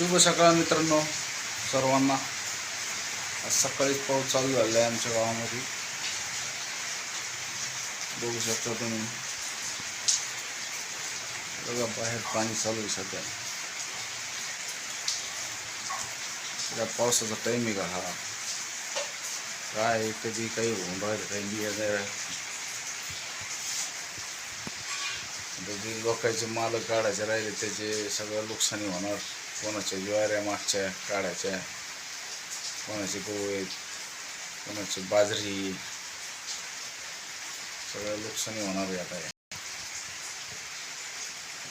शुभ सकाळ मित्रांनो सर्वांना. आज सकाळीच पाऊस चालू झाला आहे आमच्या गावामध्ये. बघू शकता तुम्ही. बघा बाहेर पाणी चालू आहे सध्या. या पावसाचा टाईम आहे का हा? काय कधी काही होऊन राहिलं काही बिया नाही जे लोकांचे मालक काढायचे राहिले त्याचे सगळं नुकसानी होणार कोणाच्या ज्वाऱ्या मागच्या काढायच्या कोणाचे गहू आहेत कोणाची बाजरी. सगळं नुकसानी होणार आहे आता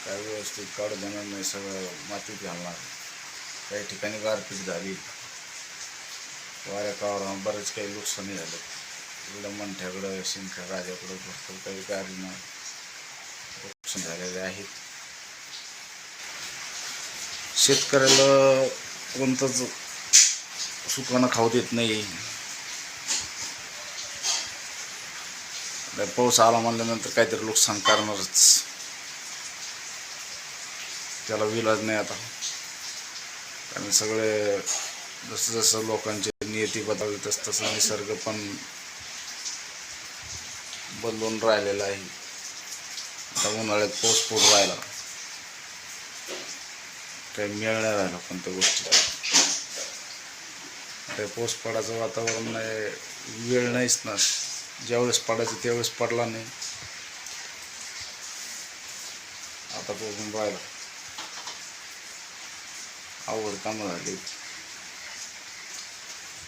काय व्यवस्थित काढू देणार नाही सगळं मातीत घालणार. काही ठिकाणी गारपीट झाली. वाऱ्या कावरा बरेच काही नुकसानी झालं. इकडं मंठ्याकडं शिंख्या राजाकडं भरपूर काही गारीनं नुकसान झालेले आहेत शेतकऱ्याला कोणतंच सुकानं खाऊ देत नाही. पाऊस आला म्हणल्यानंतर काहीतरी नुकसान करणारच. त्याला विलाज नाही आता. कारण सगळे जसं जसं लोकांची नियती बदलली तस तसं निसर्ग पण बदलून राहिलेला आहे. आता उन्हाळ्यात पाऊस पडून राहिला. काही मिळणार आहे राहिला कोणत्या गोष्टी ते पाऊस पडायचं वातावरण नाही वेळ नाहीच ना. ज्यावेळेस पडायचं त्यावेळेस पडला नाही. आता पोहून राहिला. आवड कामं झाली.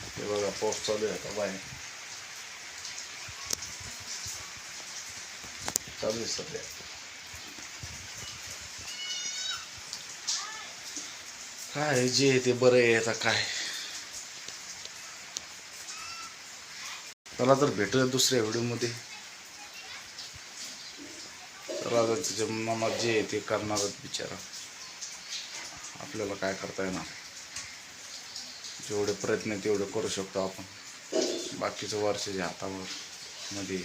ते बघा पाऊस चालू आहे आता बाहेर. चालू आहे सध्या. काय जे आहे ते बरं आहे आता काय? चला तर भेटूया दुसऱ्या व्हिडिओमध्ये. चला आता त्याच्या मनात जे आहे ते करणारच बिचारा. आपल्याला काय करता येणार? जेवढे प्रयत्न तेवढे करू शकतो आपण. बाकीचं वर्षाच्या हातावर मध्ये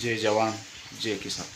जय जवान जय किसान.